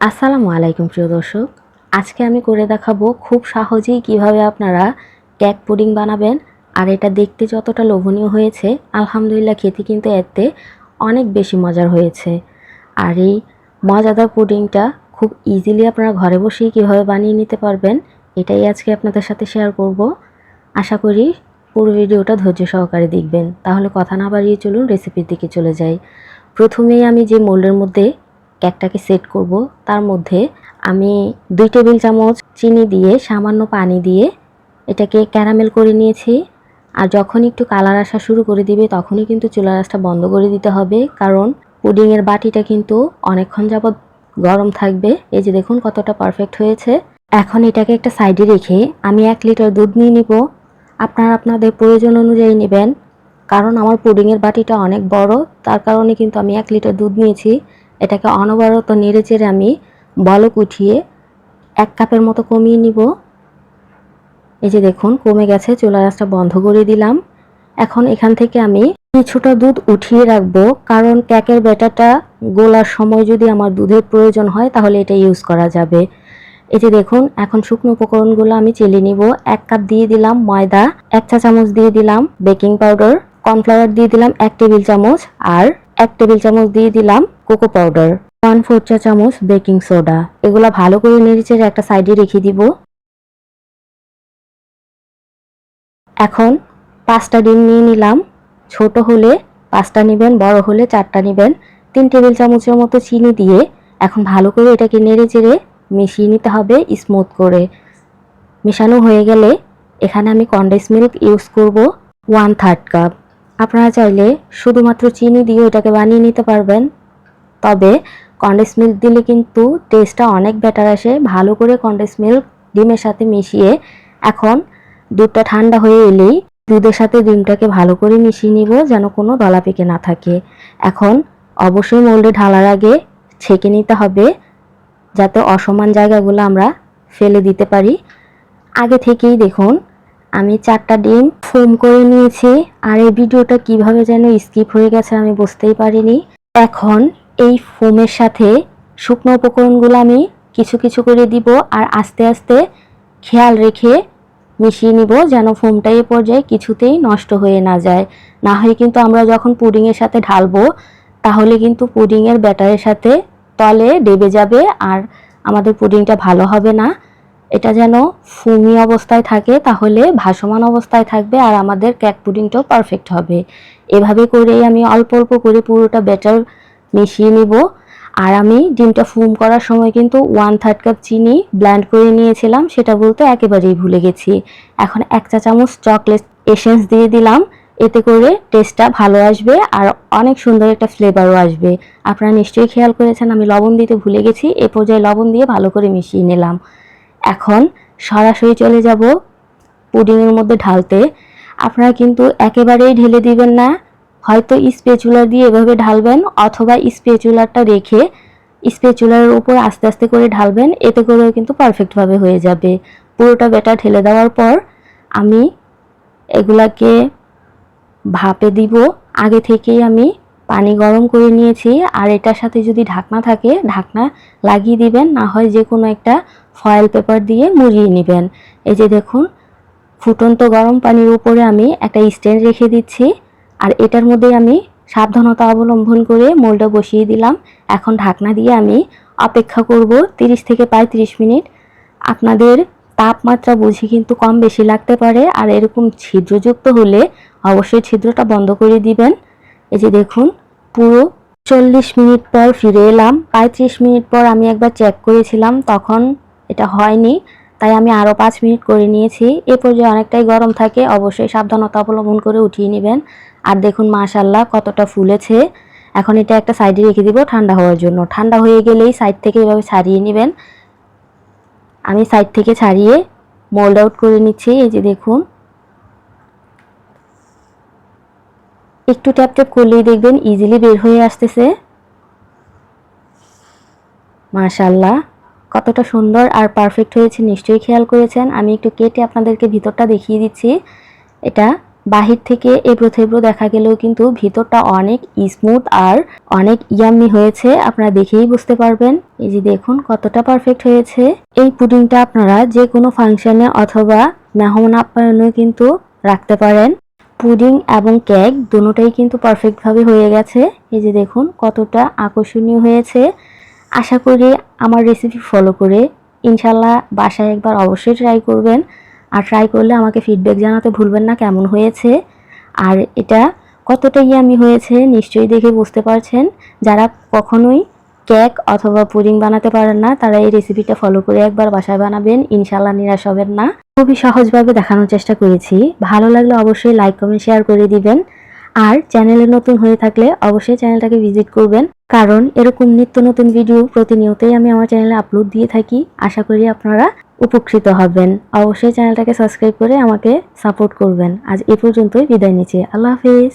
আসসালামু আলাইকুম, প্রিয় দর্শক। আজকে আমি করে দেখাবো খুব সহজেই কীভাবে আপনারা কেক পুডিং বানাবেন, আর এটা দেখতে যতটা লোভনীয় হয়েছে, আলহামদুলিল্লাহ খেতে কিন্তু এতে অনেক বেশি মজার হয়েছে। আর এই মজাদার পুডিংটা খুব ইজিলি আপনারা ঘরে বসেই কীভাবে বানিয়ে নিতে পারবেন, এটাই আজকে আপনাদের সাথে শেয়ার করব। আশা করি পুরো ভিডিওটা ধৈর্য সহকারে দেখবেন। তাহলে কথা না বাড়িয়ে চলুন রেসিপির দিকে চলে যাই। প্রথমেই আমি যে মোল্ডের মধ্যে কেকটাকে সেট করব। তার মধ্যে আমি দুই টেবিল চামচ চিনি দিয়ে, সামান্য পানি দিয়ে এটাকে ক্যারামেল করে নিয়েছি। আর যখন একটু কালার আসা শুরু করে দিবে, তখনই কিন্তু চুলা রাসটা বন্ধ করে দিতে হবে। কারণ পুডিংয়ের বাটিটা কিন্তু অনেকক্ষণ যাবৎ গরম থাকবে। এই যে দেখুন কতটা পারফেক্ট হয়েছে। এখন এটাকে একটা সাইডে রেখে আমি এক লিটার দুধ নিয়ে নিব। আপনারা আপনাদের প্রয়োজন অনুযায়ী নেবেন। কারণ আমার পুডিংয়ের বাটিটা অনেক বড়, তার কারণে কিন্তু আমি এক লিটার দুধ নিয়েছি। এটাকে অনবরত নেড়ে চেড়ে আমি বলক উঠিয়ে এক কাপের মতো কমিয়ে নিব। এই যে দেখুন, কমে গেছে চুলা গাছটা বন্ধ করে দিলাম। এখন এখান থেকে আমি কিছুটা দুধ উঠিয়ে রাখব, কারণ কেকের ব্যাটারটা গোলার সময় যদি আমার দুধের প্রয়োজন হয়, তাহলে এটা ইউজ করা যাবে। এই যে দেখুন, এখন শুকনো উপকরণগুলো আমি চেলে নিব। এক কাপ দিয়ে দিলাম ময়দা, এক চা চামচ দিয়ে দিলাম বেকিং পাউডার, কর্নফ্লাওয়ার দিয়ে দিলাম এক টেবিল চামচ, আর এক টেবিল চামচ দিয়ে দিলাম কোকো পাউডার, ওয়ান ফোর চা চামচ বেকিং সোডা। এগুলো ভালো করে নেড়েচেড়ে একটা সাইডে রেখে দিব। এখন পাঁচটা ডিম নিয়ে নিলাম। ছোট হলে পাঁচটা নেবেন, বড় হলে চারটা নেবেন। তিন টেবিল চামচের মতো চিনি দিয়ে এখন ভালো করে এটাকে নেড়ে চেড়ে মিশিয়ে নিতে হবে স্মুথ করে। মেশানো হয়ে গেলে এখানে আমি কন্ডেন্স মিল্ক ইউজ করব ওয়ান থার্ড কাপ। আপনারা চাইলে শুধুমাত্র চিনি দিয়ে এটাকে বানিয়ে নিতে পারবেন। তবে কন্ডেন্স মিল্ক দিলে কিন্তু টেস্টটা অনেক বেটার আসে। ভালো করে কন্ডেন্স মিল্ক ডিমের সাথে মিশিয়ে এখন দুধটা ঠান্ডা হয়ে এলেই দুধের সাথে ডিমটাকে ভালো করে মিশিয়ে নিব যেন কোনো দলা পেকে না থাকে। এখন অবশ্যই মোল্ডে ঢালার আগে ছেঁকে নিতে হবে যাতে অসমান জায়গাগুলো আমরা ফেলে দিতে পারি। আগে থেকেই দেখুন আমি চারটা ডিম ফোম করে নিয়েছি, আর এই ভিডিওটা কীভাবে যেন স্কিপ হয়ে গেছে আমি বুঝতেই পারিনি। এখন এই ফোমের সাথে শুকনো উপকরণগুলো আমি কিছু কিছু করে দিব, আর আস্তে আস্তে খেয়াল রেখে মিশিয়ে নিব যেন ফোমটা এ পর্যায়ে কিছুতেই নষ্ট হয়ে না যায়। না হয় কিন্তু আমরা যখন পুডিংয়ের সাথে ঢালবো, তাহলে কিন্তু পুডিংয়ের ব্যাটারের সাথে তলে ডেবে যাবে, আর আমাদের পুডিংটা ভালো হবে না। এটা যেন ফুমি অবস্থায় থাকে, তাহলে ভাসমান অবস্থায় থাকবে আর আমাদের কেক পুডিংটাও পারফেক্ট হবে। এভাবে করেই আমি অল্প অল্প করে পুরোটা ব্যাটার মিশিয়ে নিব। আর আমি ডিমটা ফুম করার সময় কিন্তু ওয়ান থার্ড কাপ চিনি ব্ল্যান্ড করে নিয়েছিলাম, সেটা বলতে একেবারেই ভুলে গেছি। এখন এক চা চামচ চকলেট এসেন্স দিয়ে দিলাম, এতে করে টেস্টটা ভালো আসবে আর অনেক সুন্দর একটা ফ্লেভারও আসবে। আপনারা নিশ্চয়ই খেয়াল করেছেন, আমি লবণ দিতে ভুলে গেছি, এ পর্যায়ে লবণ দিয়ে ভালো করে মিশিয়ে নিলাম। এখন সরাসরি চলে যাব পুডিংয়ের মধ্যে ঢালতে। আপনারা কিন্তু একেবারেই ঢেলে দিবেন না। হয়তো স্পেচুলার দিয়ে এভাবে ঢালবেন অথবা স্পেচুলারটা রেখে স্পেচুলারের উপর আস্তে আস্তে করে ঢালবেন, এতে করেও কিন্তু পারফেক্টভাবে হয়ে যাবে। পুরোটা বেটা ঢেলে দেওয়ার পর আমি এগুলাকে ভাপে দিব। আগে থেকেই আমি পানি গরম করে নিয়েছি, আর এটার সাথে যদি ঢাকনা থাকে, ঢাকনা লাগিয়ে দিবেন, না হয় যে কোনো একটা ফয়েল পেপার দিয়ে মুড়িয়ে নেবেন। এই যে দেখুন, ফুটন্ত গরম পানির উপরে আমি একটা স্ট্যান্ড রেখে দিচ্ছি, আর এটার মধ্যে আমি সাবধানতা অবলম্বন করে মোলটা বসিয়ে দিলাম। এখন ঢাকনা দিয়ে আমি অপেক্ষা করব 30 থেকে পঁয়ত্রিশ মিনিট। আপনাদের তাপমাত্রা বুঝে কিন্তু কম বেশি লাগতে পারে, আর এরকম ছিদ্রযুক্ত হলে অবশ্যই ছিদ্রটা বন্ধ করে দিবেন। এই যে দেখুন, পুরো চল্লিশ মিনিট পর ফিরে এলাম। পঁয়ত্রিশ মিনিট পর আমি একবার চেক করেছিলাম, তখন এটা হয়নি। তাই আমি আরও পাঁচ মিনিট করে নিয়েছি। এ পর্যায়ে অনেকটাই গরম থাকে, অবশ্যই সাবধানতা অবলম্বন করে উঠিয়ে নেবেন। আর দেখুন মাশাল্লাহ কতটা ফুলেছে। এখন এটা একটা সাইডে রেখে দিব ঠান্ডা হওয়ার জন্য। ঠান্ডা হয়ে গেলেই সাইড থেকে এভাবে ছাড়িয়ে নেবেন। আমি সাইড থেকে ছাড়িয়ে মোল্ড আউট করে নিচ্ছি। এই যে দেখুন একটু ট্যাপ ট্যাপ করলেই দেখবেন ইজিলি বের হয়ে আসতেছে। মাশাল্লাহ কতটা সুন্দর আর পারফেক্ট হয়েছে, নিশ্চয়ই খেয়াল করেছেন। আমি একটু কেটে আপনাদেরকে ভিতরটা দেখিয়ে দিচ্ছি। এটা বাহির থেকে এবড়ো থেবড়ো দেখা গেলেও কিন্তু ভিতরটা অনেক স্মুথ আর অনেক ইয়াম্মি হয়েছে, আপনারা দেখেই বুঝতে পারবেন। এই যে দেখুন কতটা পারফেক্ট হয়েছে। এই পুডিংটা আপনারা যে কোনো ফাংশনে অথবা মেহমান আপ্যায়নে কিন্তু রাখতে পারেন। পুডিং এবং কেক দুটোটাই কিন্তু পারফেক্টভাবে হয়ে গেছে। এই যে দেখুন, কতটা আকর্ষণীয় হয়েছে। আশা করি আমার রেসিপি ফলো করে ইনশাল্লাহ বাসায় একবার অবশ্যই ট্রাই করবেন। আর ট্রাই করলে আমাকে ফিডব্যাক জানাতে ভুলবেন না কেমন হয়েছে। আর এটা কতটা ইয়ামি হয়েছে, নিশ্চয়ই দেখে বুঝতে পারছেন। যারা কখনোই কেক অথবা পুডিং বানাতে পারেন না, তারা এই রেসিপিটা ফলো করে একবার বাসায় বানাবেন ইনশাল্লাহ নিরাশ হবেন না। খুবই সহজভাবে দেখানোর চেষ্টা করেছি। ভালো লাগলে অবশ্যই লাইক কমেন্ট শেয়ার করে দিবেন। আর চ্যানেলে নতুন হয়ে থাকলে অবশ্যই চ্যানেলটাকে ভিজিট করবেন। কারণ এরকম নিত্য নতুন ভিডিও প্রতিনিয়তই আমি আমার চ্যানেলে আপলোড দিয়ে থাকি। আশা করি আপনারা উপকৃত হবেন। অবশ্যই চ্যানেলটাকে সাবস্ক্রাইব করে আমাকে সাপোর্ট করবেন। আজ এ পর্যন্তই বিদায় নিচ্ছি। আল্লাহ হাফিজ।